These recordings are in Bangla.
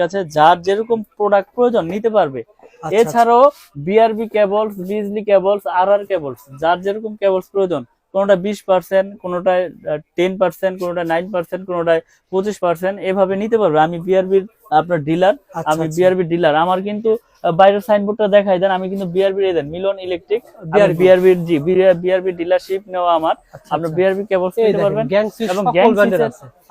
কাছে যার যেরকম প্রোডাক্ট প্রয়োজন নিতে পারবে। আচ্ছা, এছাড়াও BRB cables Bijli cables R R cables যার যেরকম কেবলস প্রয়োজন কোনোটা বিশ পার্সেন্ট কোনোটায় টেন পার্সেন্ট কোনোটা নাইন পার্সেন্ট কোনোটায় পঁচিশ পার্সেন্ট এভাবে নিতে পারবে। আমি বিআরবির আপনার ডিলার আচ্ছা, আমি আচ্ছা। BRB dealer. আমার কিন্তু বাইরের সাইনবোর্ডটা দেখাই দেন আমি কিন্তু বিআরবি দেন মিলন ইলেকট্রিক BRB বিআরবির জি বিআরবি ডিলারশিপ নেওয়া আমার। আপনার বিআরবি কেবলস এই নিতে পারবেন। এবং গ্যাং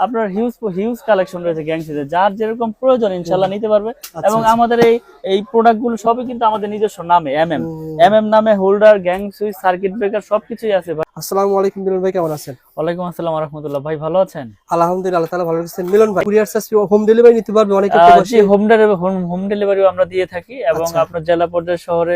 আপনার হিউজ হিউজ কালেকশন রয়েছে গ্যাং সুইচের যার যেরকম প্রয়োজন ইনশাল্লাহ নিতে পারবে। আচ্ছা, এবং আচ্ছা। আমাদের এই এই প্রোডাক্টগুলো সবই কিন্তু আমাদের নিজস্ব নামে এম এম এম এম নামে holder gang switch circuit breaker সবকিছুই আছে ভাই। আসসালামু আলাইকুম মিলন ভাই কেমন আছেন? ওয়ালাইকুম আসসালাম রহমতুল্লাহ ভাই ভালো আছেন আলহামদুলিল্লাহ তাআলা ভালো আছেন মিলন ভাই কুরিয়ার সার্ভিস হোম ডেলিভারি নিতে পারবে অনেকে। জি হোম হোম ডেলিভারিও আমরা দিয়ে থাকি এবং আচ্ছা। আপনার জেলা পর্যায়ে শহরে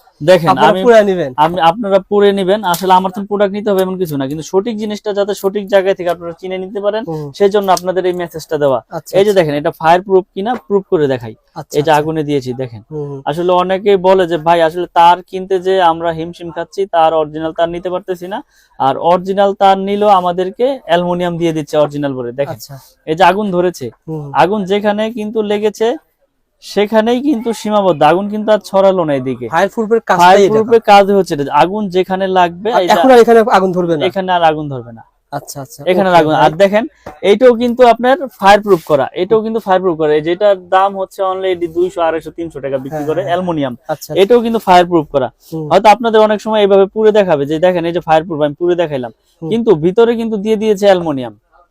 দেখেন আপনারা আমি পুরো নেবেন। আমি আপনারা পরে নিবেন। আসলে আমার তো প্রোডাক্ট নিতে হবে এমন কিছু না। কিন্তু সঠিক জিনিসটা যাতে সঠিক জায়গায় থেকে আপনারা চিনে নিতে পারেন হুম, সেই জন্য আপনাদের এই মেসেজটা দেওয়া। আচ্ছা এই যে দেখেন এটা ফায়ার প্রুফ কিনা প্রুফ করে দেখাই। আচ্ছা, এই যে আচ্ছা। আগুনে দিয়েছি দেখেন। আসলে অনেকেই বলে যে ভাই আসলে তার কিনতে যে আমরা হিমশিম খাচ্ছি তার অরিজিনাল তার নিতে পারতেছি না। আর অরিজিনাল তার নিলেও আমাদেরকে অ্যালুমিনিয়াম দিয়ে দিচ্ছে অরিজিনাল বলে। দেখেন আচ্ছা। এই যে আগুন ধরেছে। আগুন যেখানে কিন্তু লেগেছে সেখানেই কিন্তু সীমাবদ্ধ। আগুন কিন্তু আর ছড়ালো না এদিকে। কাজ হচ্ছে আগুন যেখানে লাগবে এখন আর এখানে আগুন ধরবে না? এখানে আর আগুন ধরবে না। আচ্ছা আচ্ছা এখানে আর দেখেন এইটাও কিন্তু আপনার ফায়ার প্রুফ করা। এটাও কিন্তু করা। যেটার দাম হচ্ছে অনলাইন দুইশো আড়াইশো তিনশো টাকা বিক্রি হ্যাঁ, করে হ্যাঁ। অ্যালুমিনিয়াম। আচ্ছা এটাও কিন্তু করা। হয়তো আপনাদের অনেক সময় এইভাবে দেখাবে যে দেখেন এই যে আমি পুড়ে দেখাইলাম। কিন্তু ভিতরে কিন্তু দিয়ে দিয়েছে অ্যালুমিনিয়াম। আচ্ছা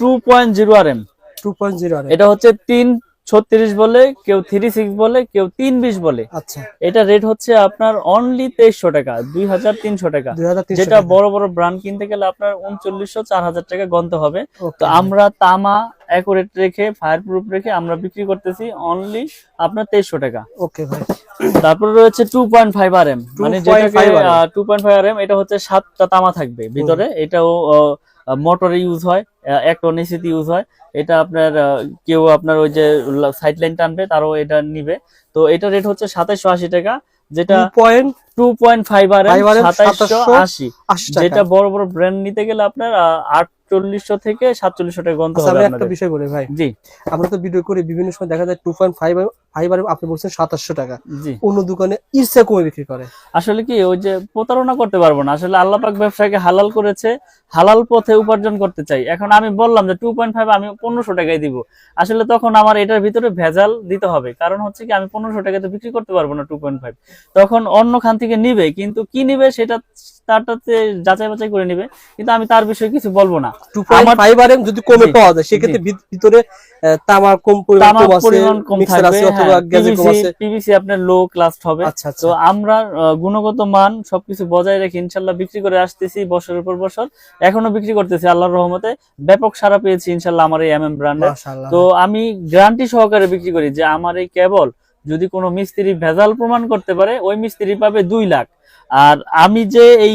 two point zero R M 2.0 আর এটা হচ্ছে তিন ছত্রিশ বলে কেউ থ্রি সিক্স বলে কেউ তিন বিশ বলে। আচ্ছা। এটা রেট হচ্ছে আপনার অনলি তেইশশো টাকা দুই হাজার তিনশো টাকা। যেটা বড় বড় ব্র্যান্ড কিনতে গেলে আপনার উনচল্লিশশো চার হাজার টাকা গন্তে হবে। তো আমরা তামা অ্যাকুরেট রেখে ফায়ার প্রুফ রেখে আমরা বিক্রি করতেছি অনলি আপনার তেইশশো টাকা। ওকে ভাই। তারপরে রয়েছে two point five R M মানে 2.5 two point five R M এটা হচ্ছে সাতটা তামা থাকবে ভিতরে। এটাও মোটরে ইউজ হয় এক ইউজ হয়। এটা আপনার কেউ আপনার ওই যে সাইড লাইন টানবে তারও এটা নিবে। তো এটা রেট হচ্ছে সাতাইশো আশি টাকা যেটা 2.80 two point five R M 5 RM সাতাইশো আশি। যেটা বড় বড় ব্র্যান্ড নিতে গেলে আপনার আটচল্লিশশো থেকে সাতচল্লিশশো টাকা গন্ত আচ্ছা হবে একটা বিষয় বলি ভাই। জি। আমরা তো ভিডিও করি বিভিন্ন সময় দেখা যায় 2.5 ফাইভ আর আপনি বলছেন 2700 টাকা। অন্য দোকানে ইরসা কমে বিক্রি করে। আসলে কি ওই যে প্রতারণা করতে পারব না। আসলে আল্লাহ পাক ব্যবসাকে হালাল করেছে হালাল পথে উপার্জন করতে চাই। এখন আমি বললাম যে টু পয়েন্ট ফাইভ আমি পনেরোশো টাকায় দিব। আসলে তখন আমার এটার ভিতরে ভেজাল দিতে হবে। কারণ হচ্ছে কি আমি পনেরোশো টাকাতে বিক্রি করতে পারব না টু পয়েন্ট ফাইভ তখন অন্য খান থেকে নিবে কিন্তু কি নিবে সেটা তারটাতে যাচাই বাছাই করে নিবে। কিন্তু আমি তার বিষয়ে কিছু বলব না। 2.5 আর যদি কমে পাওয়া যায় সেক্ষেত্রে ভিতরে আহ, কম পরিমাণ তামার কম আছে পরিমাণ কম মিক্সার থাকবে আছে অথবা গ্যাজে কম আছে। পিভিসি আপনার লো ক্লাস হবে। আচ্ছা আচ্ছা। তো আমরা গুণগত মান সবকিছু বজায় রেখে ইনশাল্লাহ বিক্রি করে আসতেছি বছরের পর বছর। এখনও বিক্রি করতেছি আল্লাহর রহমতে। ব্যাপক সারা পেয়েছি ইনশাল্লাহ আমার এই এম এম ব্র্যান্ডের তো আমি গ্যারান্টি সহকারে বিক্রি করি যে আমার এই কেবল যদি কোনো মিস্ত্রি ভেজাল প্রমাণ করতে পারে ওই মিস্ত্রি পাবে দুই লাখ। আর আমি যে এই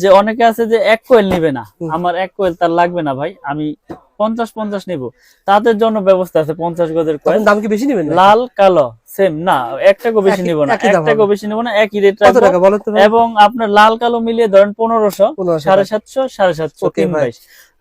যে অনেকে আছে যে এক কোয়েল নিবে না। আমার এক কোয়েল তার লাগবে না ভাই আমি পঞ্চাশ পঞ্চাশ নিব। তাদের জন্য ব্যবস্থা আছে পঞ্চাশ গজের কোয়েল দাম কি বেশি নেবেন? লাল কালো সেম না একটাকে বেশি নিব না একই এক দাম টাকা হবে। বেশি নিব না একই রেট? এবং আপনার লাল কালো মিলিয়ে ধরেন পনেরোশো সাড়ে সাতশো সাড়ে সাতশো তিন বাইশ।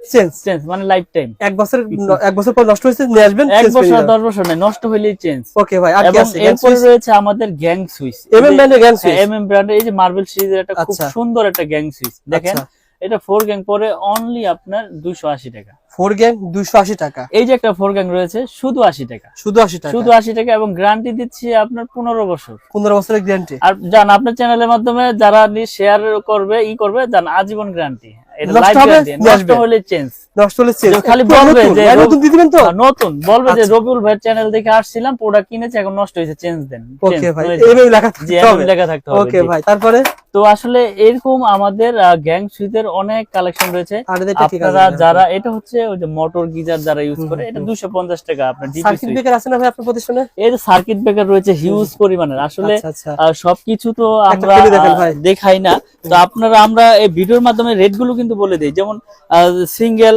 চেঞ্জ চেঞ্জ মানে লাইফ টাইম এক বছর এক বছর পর নষ্ট হয়েছে নিয়ে আসবেন এক বছর আর দশ বছর না নষ্ট হইলেই চেঞ্জ ওকে ভাই আর কি আছে? এরপর রয়েছে আমাদের গ্যাং সুইচ এম এম ব্র্যান্ডের গ্যাং সুইচ এম এম ব্র্যান্ডের এই যে মার্বেল সিরিজের একটা খুব আচ্ছা। সুন্দর একটা গ্যাং সুইচ দেখেন আচ্ছা। এটা ফোর গ্যাং পরে অনলি আপনার দুইশো আশি টাকা। ফোর গ্যাং দুইশো আশি টাকা। এই যে একটা ফোর গ্যাং রয়েছে শুধু আশি টাকা। শুধু আশি টাকা। শুধু আশি টাকা এবং গ্যারান্টি দিচ্ছি আপনার পনেরো বছর। পনেরো বছরের গ্যারান্টি আর জান আপনার চ্যানেলের মাধ্যমে যারা শেয়ার করবে ই করবে জান আজীবন গ্যারান্টি নষ্ট লাইফ হবে, গ্যারান্টি নিয়ে নষ্ট আসবে। হলে চেঞ্জ নষ্ট হলে চেঞ্জ খালি বলবে যে নতুন দিয়ে দিবেন তো? নতুন। বলবে যে আচ্ছা। রবিউল ভাইয়ের চ্যানেল দেখে আসছিলাম প্রোডাক্ট কিনেছি এখন নষ্ট হয়েছে চেঞ্জ দেন। ওকে ভাই লেখা জি থাকতে হবে লেখা থাকতে হবে ওকে ভাই তারপরে? তো আসলে এরকম আমাদের গ্যাং সুইচের অনেক কালেকশন রয়েছে। আপনারা যারা এটা হচ্ছে ওই যে মোটর গিজার যারা ইউজ করে এটা হুম। দুশো পঞ্চাশ টাকা আপনার সার্কিট ব্রেকার আছে না ভাই আপনার প্রতিষ্ঠানে? এর সার্কিট ব্রেকার রয়েছে হিউজ পরিমাণের। আসলে আচ্ছা আচ্ছা। সবকিছু তো আমরা। দেখাই না। তো আপনারা আমরা এই ভিডিওর মাধ্যমে রেটগুলো কিন্তু বলে দিই। যেমন সিঙ্গেল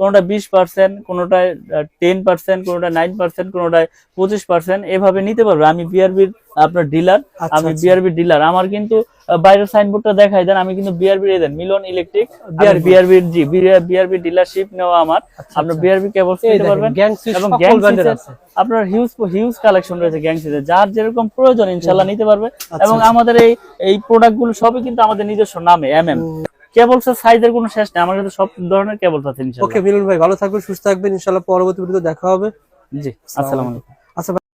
কোনোটা বিশ পার্সেন্ট কোনোটায় টেন পার্সেন্ট কোনোটা নাইন পার্সেন্ট কোনোটায় পঁচিশ পার্সেন্ট এভাবে নিতে পারবে। আমি বিআরবির আপনার ডিলার আচ্ছা, আমি আচ্ছা। বিআরবি ডিলার আমার কিন্তু বাইরের সাইনবোর্ডটা দেখাই দেন আমি কিন্তু বিআরবি দেন মিলন ইলেকট্রিক BRB বিআরবির জি বিআরবি ডিলারশিপ নেওয়া আমার। আপনার বিআরবি কেবলস নিতে পারবেন। এবং আপনার হিউজ হিউজ কালেকশন রয়েছে গ্যাং সুইচের যার যেরকম প্রয়োজন ইনশাল্লাহ নিতে পারবে। আচ্ছা। এবং আমাদের এই এই প্রোডাক্টগুলো সবই কিন্তু আমাদের নিজস্ব নামে এম এম হুম। কেবলস এর সাইজের কোনো শেষ নেই। আমার কাছে সব ধরনের কেবলস আছে ওকে ইনশাল্লাহ মিলন ভাই ভালো থাকবেন সুস্থ থাকবেন। ইনশাল্লাহ পরবর্তী ভিডিও দেখা হবে। জি আসসালামু আলাইকুম।